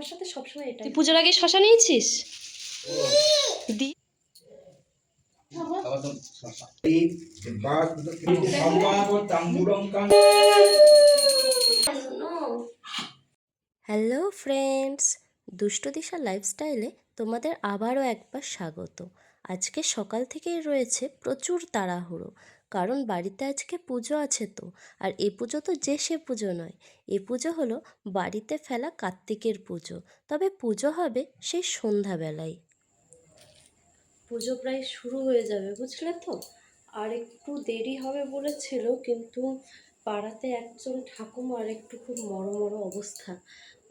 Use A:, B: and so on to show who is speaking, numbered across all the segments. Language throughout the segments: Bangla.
A: আমার সাথে সবসময় এটা
B: তুই পুজোর আগে শশা নিয়েছিস? দি। হ্যালো ফ্রেন্ডস দুষ্ট দিশা লাইফস্টাইলে তোমাদের আবারও একবার স্বাগত। আজকে সকাল থেকেই রয়েছে প্রচুর তাড়াহুড়ো। কারণ বাড়িতে আজকে পুজো আছে তো। আর এ পুজো তো যে সে পুজো নয়। এ পুজো হলো বাড়িতে ফেলা কার্তিকের পুজো। তবে পুজো হবে সেই সন্ধ্যাবেলায়। পুজো প্রায় শুরু হয়ে যাবে, বুঝলে তো? আর একটু দেরি হবে বলেছিল, কিন্তু পাড়াতে একজন ঠাকুমার একটু খুব মরো মরো অবস্থা।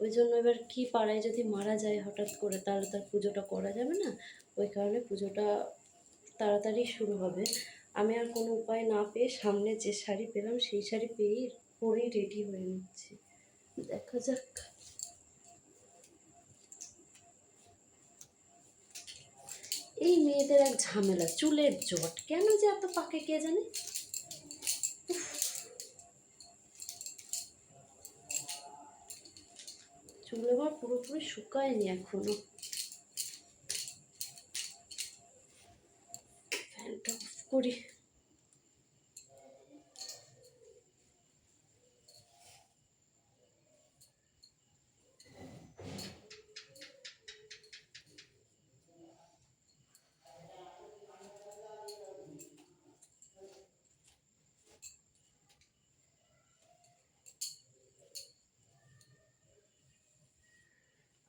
B: ওই জন্য এবার কি পাড়ায় যদি মারা যায় হঠাৎ করে, তাহলে তার পুজোটা করা যাবে না। ওই কারণে পুজোটা তাড়াতাড়ি শুরু হবে। আমি আর কোনো উপায় না পেয়ে সামনে যে শাড়ি পেলাম, সেই শাড়ি পেয়েই পরেই রেডি হয়ে নিচ্ছি। দেখা যাক। এই মেয়েদের এক ঝামেলা, চুলের জট। কেন যে এত পাকে কে জানে। চুল আবার পুরোপুরি শুকায়নি এখনও। করি।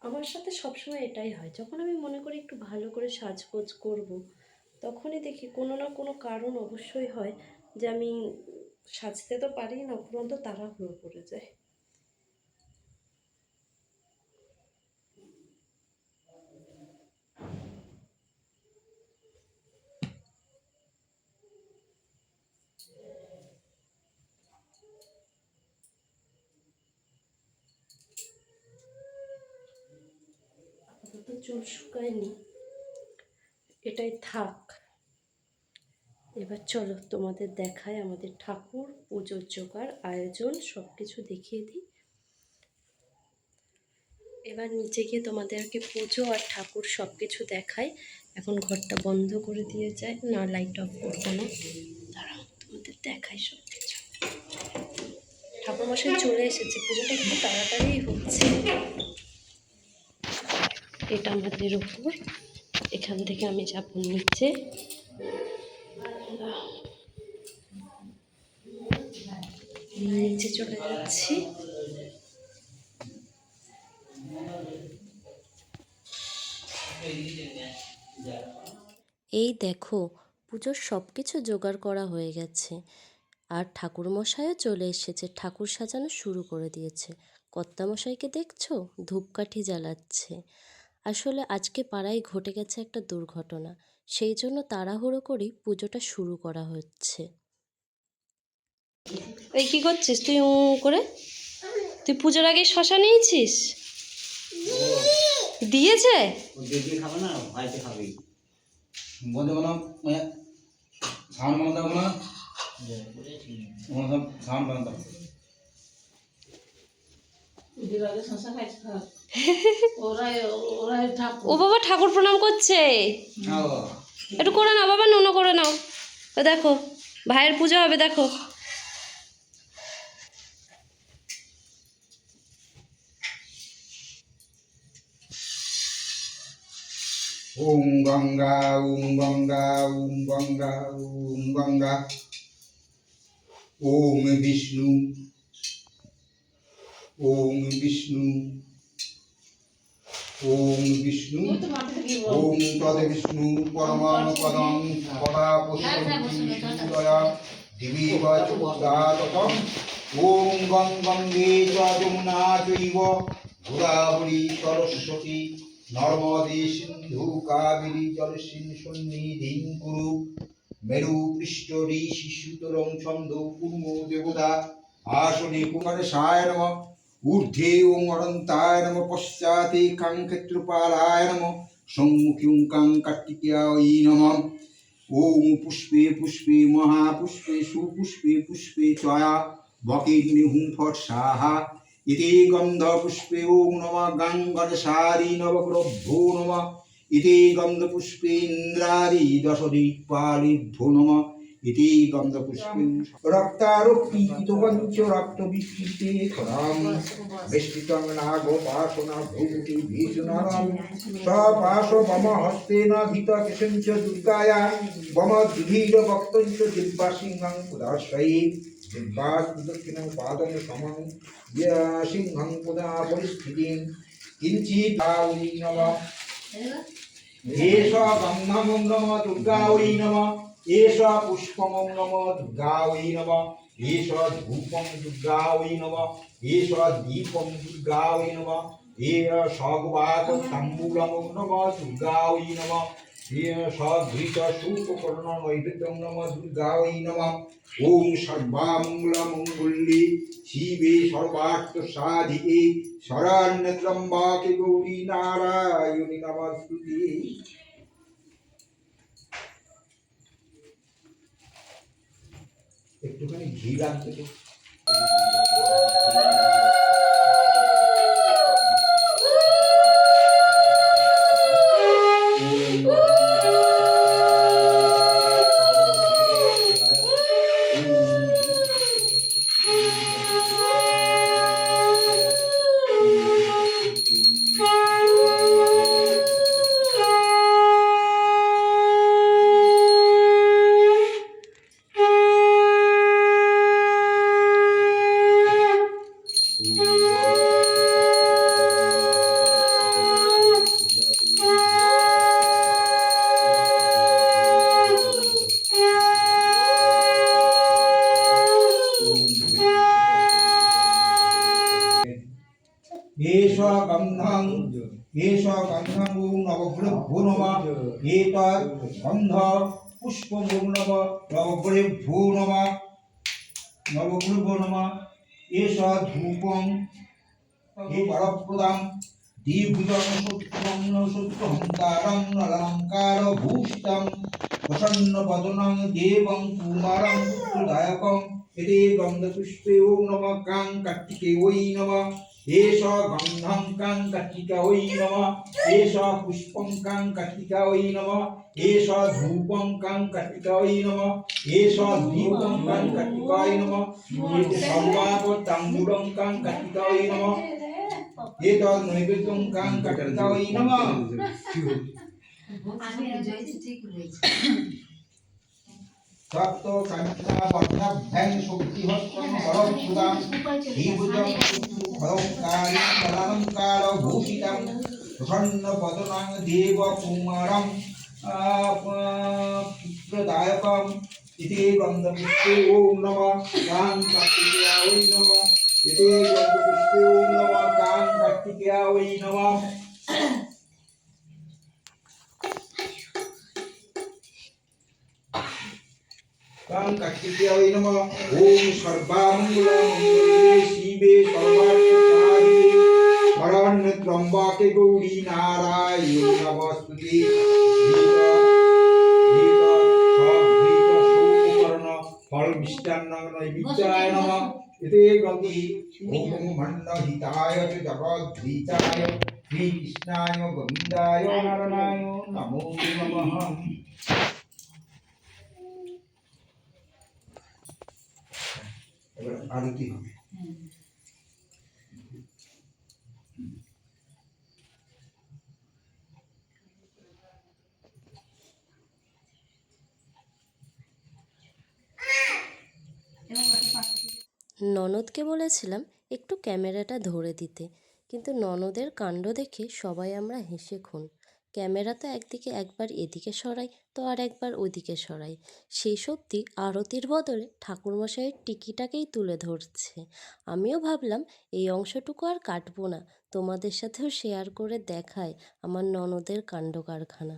B: আমার সাথে সবসময় এটাই হয়, যখন আমি মনে করি একটু ভালো করে সাজগোজ করব তখনই দেখি কোনো না কোনো কারণ অবশ্যই হয় যে আমি সাজতে তো পারি না, উপরন্ত তাড়াহুড়ো পড়ে যায়। চুল শুকায়নি। এটাই থাক। এবার চলো তোমাদের দেখায় আমাদের ঠাকুর, পুজোর জোগাড়, আয়োজন সব কিছু দেখিয়ে দিই। এবার নিচে গিয়ে তোমাদেরকে পুজো আর ঠাকুর সব কিছু দেখাই। এখন ঘরটা বন্ধ করে দিয়ে যায় না লাইট অফ করব না। দাঁড়াও, তোমাদের দেখাই সব কিছু ঠাকুরমশাই চলে এসেছে। পুজোটা একটু তাড়াতাড়ি হচ্ছে। এটা আমাদের উপর। এখান থেকে আমি যাব নিচে। নিচে চলে যাচ্ছি। এই দেখো, পুজোর সব কিছু জোগাড় করা হয়ে গেছে। আর ঠাকুরমশাইও চলে এসেছে, ঠাকুর সাজানো শুরু করে দিয়েছে। কর্তামশাইকে দেখছ? ধূপকাঠি জ্বালাচ্ছে। আসলে আজকে পাড়ায় ঘটে গেছে একটা দুর্ঘটনা। সেই জন্য তাড়াহুড়ো করেই পুজোটা শুরু করা হচ্ছে। এই কি করছিস? তুই উ করে? তুই পুজোর আগে শশা নিয়েছিস? দিয়েছে? ও বাবা ঠাকুর প্রণাম করছে। একটু করে নাও, বাবা, নুনো করে নাও। দেখো, ভাইয়ের পুজো হবে, দেখো।
C: ওম গঙ্গা ওম গঙ্গা ওম গঙ্গা ওম গঙ্গা। ওম বিষ্ণু ওম বিষ্ণু। ওম বিষ্ণু ওম তদ বিষ্ণু পরমাণ পদম পদা পুষ্পদয়া দিবীব চুদাতম ওম গং গঙ্গে চ যমুনা চৈব গোদাবরী সরস্বতী নর্মদে সিন্ধু কাবেরী জলসিন সন্নিধিং কুরু মেরু পৃষ্ঠ ঋষি সুতরং ছন্দ কুর্ম দেবতা আসনে কুমারে সায় নম। ঊর্ধ্বে ওং অনন্তায় নম পশ্চাতে কাং নম সম্মুখে ওং নম ওম পুষ্পে পুষ্পে মহাপুষ্পে সুপুষ্পে পুষ্পে চয়া বকে হুম ফট সাহা ইতি গন্ধপুষ্পে ওং নম গাং নম গন্ধপুষ্পে ইন্দ্রাদি দশদিক্পালিভ্যো নম ইতি গন্ধপুষ্পে রক্তারোপিতপঞ্চ রক্তবিকৃতে খরাম বেষ্টিতং নাগোপাসনা ভূতি ভীষণারাম সপাশ মম হস্তেন ধীত কিশঞ্চ দুর্গায়া। মম দুধীর ভক্তঞ্চ দিব্যা সিংহং উদাশ্রয়ী দিব্যাস্মিদক্ষিণং পাদং সমং সিংহং পুনঃ পরিস্থিতিং। আউলি নম। এষ গন্ধমং নম দুর্গাউরি নম। এষ পুষ্পমং নম দুর্গাউরি নম এষ ধূপং নম দীপং দুর্গাউরি নম এষ তাম্বূলমং নম দুর্গাউরি নম এষ ঘৃত সুপকর্ণ নৈবেদ্যং নম দুর্গাউরি নম ওম সর্বামঙ্গলমঙ্গল্যে শিবে সর্বার্থ সাধিকে শরণ্যত্রম্বাকে গৌরী নারায়ণী নমস্তুতে একটুখানি ঘি রাখতে তো এষ গন্ধং এষ গন্ধং ওং নবগ্রভ্যো নম এতৎ গন্ধ পুষ্পং ওং নব নবগ্রভ্যো নম নবগ্রভ্যো এষ ধূপং হে পরপ্রদাম দীর্ঘজং সত্যং সত্যহংকারং অলঙ্কার ভূষিতং প্রসন্ন বদনং দেবং কুমারং পুত্রদায়কং, এতে গন্ধপুষ্পে ওং এষ গন্ধং কাং কার্তিকা ওই নম এষ পুষ্পং কাং কার্তিকা ওই নম এষ ধূপং কাং কার্তিকা ওই নম এষ দীপং কাং কার্তিকা ওই নম এতে সর্বাপ তাম্বুলং কাং কার্তিকা ওই নম এতদ নৈবেদ্যং কাং কার্তিকা ওই নম।
D: আমি বুঝেছি ঠিক হয়েছে
C: সপ্ত কাঞ্চনা বর্ণাভ্যাং শক্তি হস্তং বরপ্রদাম দীর্ঘজং ফলঙ্কারী ফলালঙ্কার ভূষিতং প্রসন্ন পদনাং দেব কুমারং পুত্রদায়কম ইতি গন্ধপুষ্পে ওম কাং কার্তিকেয়ায় নম। ওম সর্বামঙ্গলমঙ্গলে শিবে সর্বার্থসাধিকে শরণ্য ত্রম্বকে গৌরী নারায়ণ নমস্তুতে। ফল মিষ্টান্ন নৈবিদ্যায় নম। এতে গঙ্গি ওম মন্ন জগদ্ধিতায়। শ্রীকৃষ্ণায় গোবিন্দায় নারায়ণ নমো নমঃ। এবার হবে।
B: ননদকে বলেছিলাম একটু ক্যামেরাটা ধরে দিতে, কিন্তু ননদের কাণ্ড দেখে সবাই আমরা হেসে খুন। ক্যামেরা তো একদিকে একবার এদিকে সরাই তো আর একবার ওদিকে সরাই সেই সত্যি আরতির বদলে ঠাকুরমশাইয়ের টিকিটাকেই তুলে ধরছে। আমিও ভাবলাম, এই অংশটুকু আর কাটবো না। তোমাদের সাথেও শেয়ার করে দেখায় আমার ননদের কাণ্ড কারখানা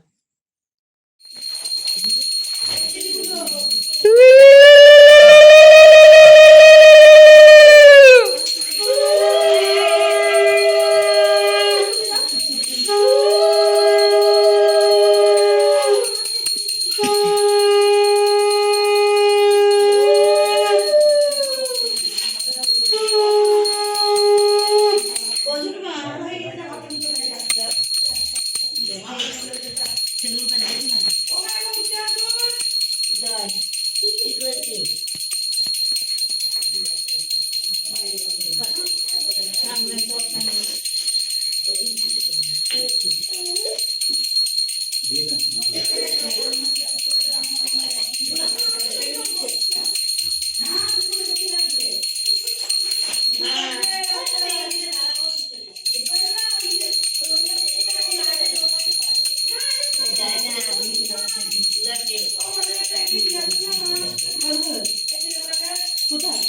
C: কোথায়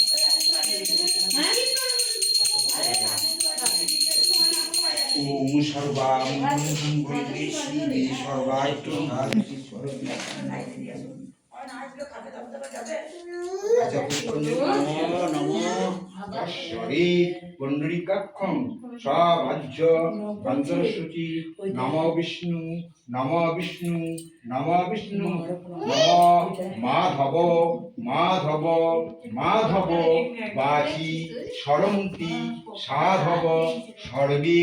C: পুণ্ডরিকাক্ষং সভাজ্য মন্ত্রসূচি নম বিষ্ণু নম বিষ্ণু নম বিষ্ণু নম মাধব মাধব মাধব বাচি সরন্তি সাধব সর্বে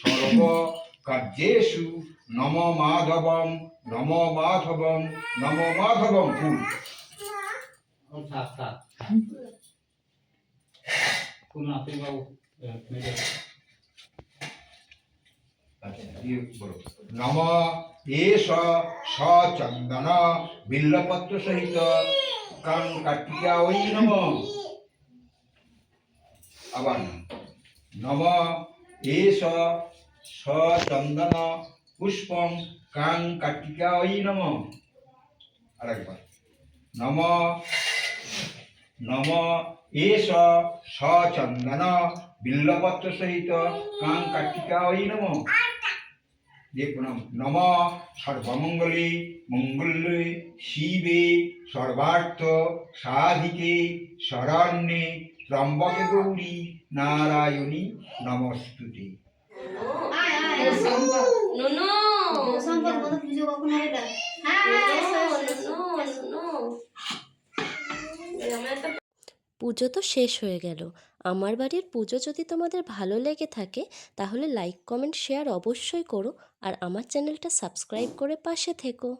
C: সর্ব কার্যেষু নম মাধবম নম মাধবম নম মাধবম ফুল।
E: বাবু
C: নম এষ সচন্দন বিল্লপত্র সহিত কান কার্তিকা ওই নম। আবার নম এষ সচন্দন পুষ্পম কাং কার্তিকা ওই নম। আরেকবার। নম নম এষ সচন্দন বিল্লপত্র সহিত কাং কার্তিকা ওই নম নম, সর্বমঙ্গলে, মঙ্গলে, শিবে, সর্বার্থ, সাধিকে, শরণ্যে ত্রম্বকে গৌরী নারায়ণী নমস্তুতে।
F: হবে এটা?
B: পুজো তো শেষ হয়ে গেল। আমার বাড়ির পুজো যদি তোমাদের ভালো লেগে থাকে তাহলে লাইক কমেন্ট শেয়ার অবশ্যই করো আর আমার চ্যানেলটা সাবস্ক্রাইব করে পাশে থেকো।